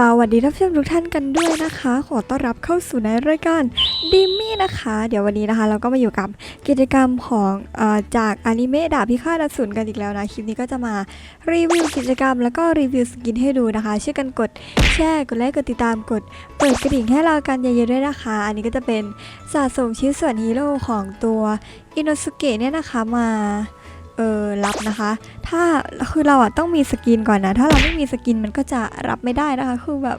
สวัสดีท่านผู้ชมทุกท่านกันด้วยนะคะ ขอต้อนรับเข้าสู่ในรายการดิมมี่นะคะ เดี๋ยววันนี้นะคะ เราก็มาอยู่กับกิจกรรมของออจากอนิเมะดาบพิฆาตอสูรกันอีกแล้วนะ คลิปนี้ก็จะมารีวิวกิจกรรม แล้วก็รีวิวสกินให้ดูนะคะช่วยกันกดแชร์กดไลค์กดติดตามกดเปิดกระดิ่งให้เรากันเยอะๆด้วยนะคะ อันนี้ก็จะเป็นสะสมชิ้นส่วนฮีโร่ของตัวอินโนสุเกะเนี่ยนะคะมา เออรับนะคะ ถ้าคือเราอะต้องมีสกินก่อนนะ ถ้าเราไม่มีสกินมันก็จะรับไม่ได้นะคะ คือแบบ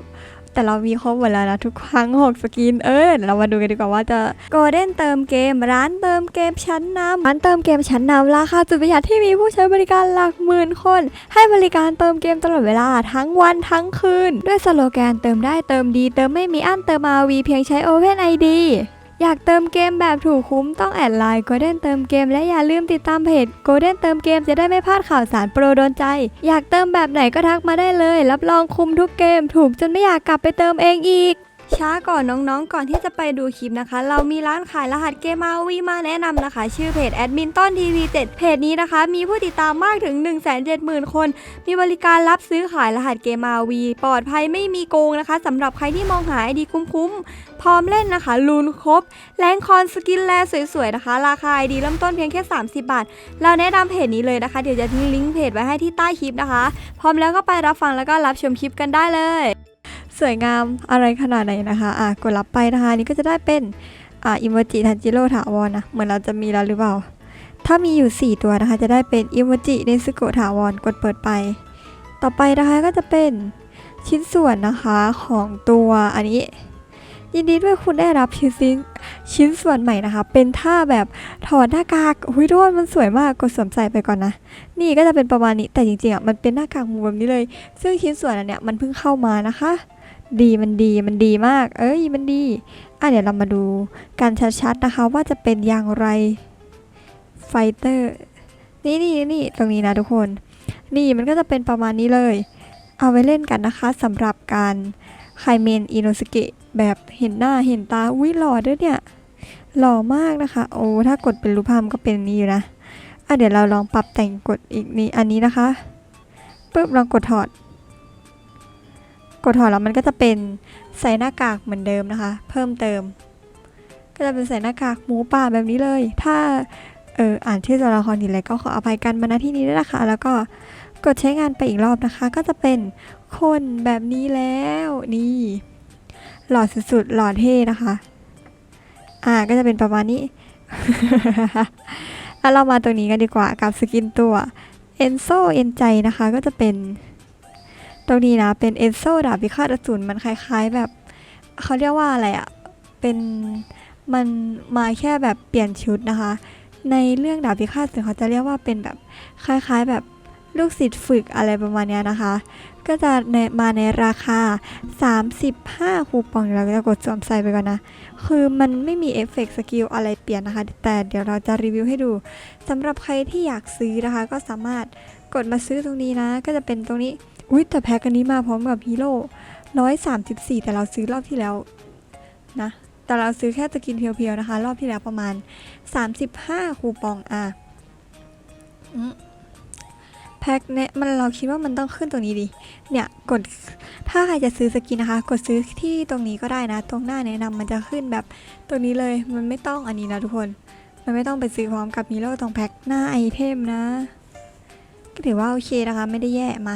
แต่เรามีครบหมดแล้วนะทุกครั้งหกสกิน เออเดี๋ยวเรามาดูกันดีกว่าว่าจะโกลเด้นเติมเกม ร้านเติมเกมชั้นนำร้านเติมเกมชั้นนำราคาสุดประหยัดที่มีผู้ใช้บริการหลักหมื่นคน ให้บริการเติมเกมตลอดเวลาทั้งวันทั้งคืน ด้วยสโลแกนเติมได้เติมดี เติมไม่มีอั้นเติม RV เพียงใช้ Open ID อยากเติมเกมแบบถูกคุ้มต้องแอดไลน์ Golden เติมเกมและอย่าลืมติดตามเพจ Golden เติมเกมจะได้ไม่พลาดข่าวสารโปรโดนใจ อยากเติมแบบไหนก็ทักมาได้เลย รับรองคุ้มทุกเกมถูกจนไม่อยากกลับไปเติมเองอีก ช้าก่อนน้องๆ ก่อนที่จะไปดูคลิปนะคะ เรามีร้านขายรหัสเกมมาวีมาแนะนำนะคะ ชื่อเพจแอดมินต้นทีวี7เพจนี้นะคะ มีผู้ติดตามมากถึง 1 7 0 0 0 0 คน มีบริการรับซื้อขายรหัสเกมมาวีปลอดภัยไม่มีโกงนะคะสำหรับใครที่มองหาไอดีคุ้มๆ พร้อมเล่นนะคะลูนครบแรงคอนสกินแลสวยๆนะคะ ราคาไอดีเริ่มต้นเพียงแค่ 30 บาท เราแนะนำเพจนี้เลยนะคะ เดี๋ยวจะทิ้งลิงก์เพจไว้ให้ที่ใต้คลิปนะคะ พร้อมแล้วก็ไปรับฟังแล้วก็รับชมคลิปกันได้เลย สวยงามอะไรขนาดไหนนะคะอะกดรับไปนะคะนี่ก็จะได้เป็นอ่าอิโมจิทันจิโร่ถาวรนะเหมือนเราจะมีแล้วหรือเปล่า ถ้ามีอยู่ 4 ตัวนะคะ จะได้เป็นอิโมจิเนซึโกะถาวรกดเปิดไป ต่อไปนะคะก็จะเป็นชิ้นส่วนนะคะของตัวอันนี้ ยินดีด้วยคุณได้รับชิ้นชิ้นชิ้นส่วนใหม่นะคะ เป็นท่าแบบถอดหน้ากากอุ้ยทุกคนมันสวยมากกดสวมใส่ไปก่อนนะ นี่ก็จะเป็นประมาณนี้แต่จริงๆอะมันเป็นหน้ากากหมูแบบนี้เลย ซึ่งชิ้นส่วนอันเนี้ยมันเพิ่งเข้ามานะคะ ดีมันดีมันดีมาก เอ้ยมันดีอะเดี๋ยวเรามาดูกันชัดๆนะคะว่าจะเป็นอย่างไรไฟเตอร์นี่นี่นี่ตรงนี้นะทุกคน นี่มันก็จะเป็นประมาณนี้เลย เอาไว้เล่นกันนะคะสำหรับการไคเมนอินโนสเกะแบบเห็นหน้าเห็นตาอุ้ยหล่อด้วยเนี่ยหล่อมากนะคะ โอ้ถ้ากดเป็นรูปภาพก็เป็นนี้อยู่นะอะเดี๋ยวเราลองปรับแต่งกดอีกนี้อันนี้นะคะปุ๊บลองกดถอด กดถอดแล้วมันก็จะเป็นใส่หน้ากากเหมือนเดิมนะคะ เพิ่มเติม ก็จะเป็นใส่หน้ากากหมูป่าแบบนี้เลย ถ้าเอออ่านชื่อตัวละครผิดอะไรก็ขออภัยกันมาณที่นี้ด้วยนะคะ แล้วก็กดใช้งานไปอีกรอบนะคะ ก็จะเป็นคนแบบนี้แล้วนี่หล่อสุดๆหล่อเท่นะคะ อ่าก็จะเป็นประมาณนี้แล้วเรามาตรงนี้กันดีกว่ากับสกินตัวเอนโซเอนใจนะคะ ก็จะเป็น ตรงนี้นะ เป็นเอนโซดาบพิฆาตอสูรมันคล้าย ๆ แบบเขาเรียกว่าอะไรอะ่ะเป็นมันมาแค่แบบเปลี่ยนชุดนะคะ ในเรื่องดาบพิฆาตอสูรเขาจะเรียกว่าเป็นแบบคล้ายๆแบบลูกศิษย์ฝึกอะไรประมาณเนี้ยนะคะ ก็จะมาในราคา 35 คูปองเดี๋ยวเราจะกดสวมใส่ไปก่อนนะ คือมันไม่มีเอฟเฟกต์สกิลอะไรเปลี่ยนนะคะ แต่เดี๋ยวเราจะรีวิวให้ดูสำหรับใครที่อยากซื้อนะคะ ก็สามารถกดมาซื้อตรงนี้นะ ก็จะเป็นตรงนี้ อุ้ยแต่แพ็กอันนี้มาพร้อมกับฮีโร่ร้อยสามสิบสี่แต่เราซื้อรอบที่แล้วนะ แต่เราซื้อแค่สกินเพียวๆนะคะ รอบที่แล้วประมาณ35คูปองอะแพ็คเนี่ยมันเราคิดว่ามันต้องขึ้นตรงนี้ดิ เนี่ยกดถ้าใครจะซื้อสกินนะคะ กดซื้อที่ตรงนี้ก็ได้นะ ตรงหน้าแนะนำมันจะขึ้นแบบตรงนี้เลยมันไม่ต้องอันนี้นะทุกคน มันไม่ต้องไปซื้อพร้อมกับฮีโร่ตรงแพ็คหน้าไอเทมนะ ก็ถือว่าโอเคนะคะ ไม่ได้แย่มา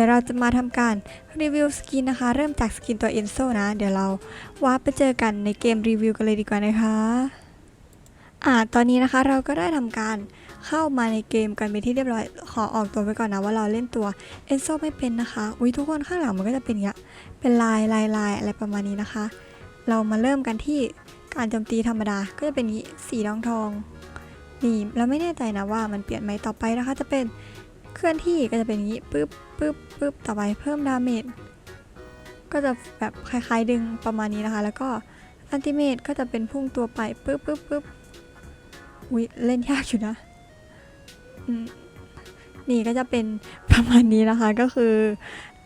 ดี๋ยวเราจะมาทำการรีวิวสกินนะคะ เริ่มจากสกินตัวเอนโซนะ เดี๋ยวเราวาร์ปไปเจอกันในเกมรีวิวกันเลยดีกว่านะคะอ่าตอนนี้นะคะเราก็ได้ทำการเข้ามาในเกมกันไปนที่เรียบร้อย ขอออกตัวไปก่อนนะว่าเราเล่นตัวเอนโซไม่เป็นนะคะ อุ้ยทุกคนข้างหลังมันก็จะเป็นอย่างเงี้ยเป็นลายลายลายอะไรประมาณนี้นะคะ เรามาเริ่มกันที่การโจมตีธรรมดาก็จะเป็นอย่างนี้สีทองทองนี่เราไม่แน่ใจนะว่ามันเปลี่ยนไหมต่อไปนะคะ จะเป็น เคลื่อนที่ก็จะเป็นอย่างนี้ปึ๊บปึ๊บปึ๊บต่อไปเพิ่มดาเมจก็จะแบบคล้ายๆดึงประมาณนี้นะคะ แล้วก็อันติเมตก็จะเป็นพุ่งตัวไปปึ๊บปึ๊บปึ๊บอุ้ยเล่นยากอยู่นะอืมนี่ก็จะเป็นประมาณนี้นะคะก็คือ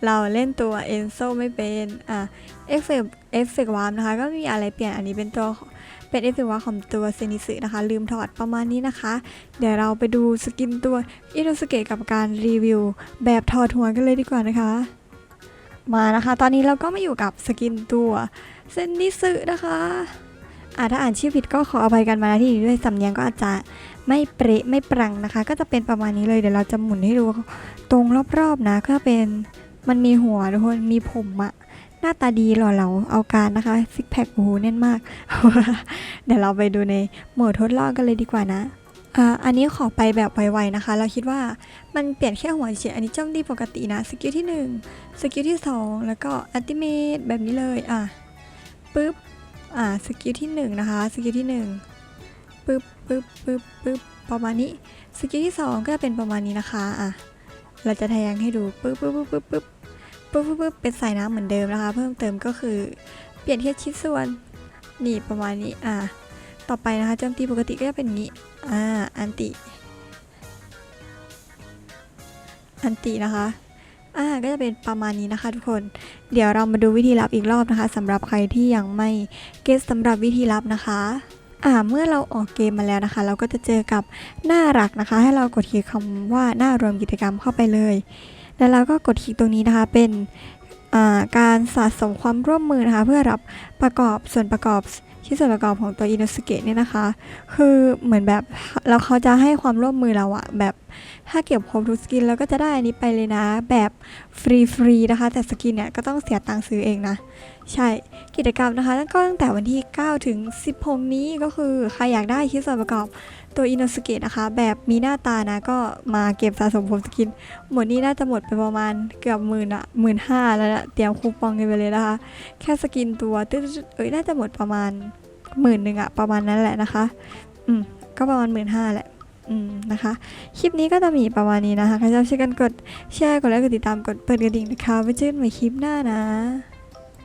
เราเล่นตัวเอนโซไม่เป็นอะเอฟเฟกเอฟเฟกวาร์มนะคะ ก็ไม่มีอะไรเปลี่ยนอันนี้เป็นตัวเป็นเอฟเฟกวาร์มของตัวเซนิสึนะคะ ลืมถอดประมาณนี้นะคะ เดี๋ยวเราไปดูสกินตัวอิโนสเกะกับการรีวิว แบบถอดหัวกันเลยดีกว่านะคะ มานะคะ ตอนนี้เราก็มาอยู่กับสกินตัวเซนิสึนะคะอ่าถ้าอ่านชื่อผิดก็ขออภัยกันมาที่นี้ด้วยสำเนียงก็อาจจะไม่เประไม่ปรังนะคะ ก็จะเป็นประมาณนี้เลยเดี๋ยวเราจะหมุนให้ดูตรงรอบๆนะก็เป็น มันมีหัวทุกคนมีผมอะหน้าตาดีหล่อเหลาเอาการนะคะซิกแพคโอ้โหแน่นมาก เดี๋ยวเราไปดูในโหมดทดลองกันเลยดีกว่านะอ่าอันนี้ขอไปแบบไวๆนะคะ เราคิดว่ามันเปลี่ยนแค่หัวเฉยอันนี้จ้องดีปกตินะ สกิลที่หนึ่งสกิลที่ 2 แล้วก็อัลติเมทแบบนี้เลย อะปึ๊บ อะสกิลที่ 1 นะคะ สกิลที่1ปึ๊บปึ๊บปึ๊บปึ๊บประมาณนี้ สกิลที่ 2 ก็จะเป็นประมาณนี้นะคะ อะ เราจะแทงให้ดูปึ๊บปึ๊บปึ๊บปึ๊บปึ๊บปึ๊บปึ๊บปึ๊บเป็นสายน้ำเหมือนเดิมนะคะ เพิ่มเติมก็คือเปลี่ยนแค่ชิ้นส่วนนี่ประมาณนี้อะต่อไปนะคะโจมตีปกติก็จะเป็นงนี้อ่าอันติ อันตินะคะอ่าก็จะเป็นประมาณนี้นะคะทุกคน เดี๋ยวเรามาดูวิธีลับอีกรอบนะคะสำหรับใครที่ยังไม่เก็ตสำหรับวิธีลับนะคะ อ่าเมื่อเราออกเกมมาแล้วนะคะ เราก็จะเจอกับหน้าหลักนะคะ ให้เรากดคลิกคำว่าหน้ารวมกิจกรรมเข้าไปเลย แล้วเราก็กดคลิกตรงนี้นะคะเป็นอ่าการสะสมความร่วมมือนะคะ เพื่อรับประกอบส่วนประกอบที่ส่วนประกอบของตัวอินโนสเกตเนี่ยนะคะ คือเหมือนแบบเราเขาจะให้ความร่วมมือเราอะแบบ ถ้าเก็บครบทุกสกินเราก็จะได้อันนี้ไปเลยนะ แบบฟรีๆนะคะ แต่สกินเนี่ยก็ต้องเสียตังค์ซื้อเองนะ ใช่กิจกรรมนะคะก็ตั้งแต่วันที่ 9 ถึง 16 นี้ก็คือใครอยากได้คิดส่วนประกอบตัวอินโนสเกตนะคะ แบบมีหน้าตานะ ก็มาเก็บสะสมผมสกิน หมดนี้น่าจะหมดไปประมาณเกือบหมื่นอะหมื่นห้าแล้วนะเตรียมคูปองกันไปเลยนะคะ แค่สกินตัวตึ๊ดเอ้ยน่าจะหมดประมาณหมื่นหนึ่งอะประมาณนั้นแหละนะคะ อืมก็ประมาณหมื่นห้าแหละ นะคะ คลิปนี้ก็จะมีประมาณนี้นะคะ ใครชอบช่วยกันกดแชร์ กดไลค์ กดติดตาม กดเปิดกระดิ่งนะคะ ไว้เจอกันใหม่คลิปหน้านะ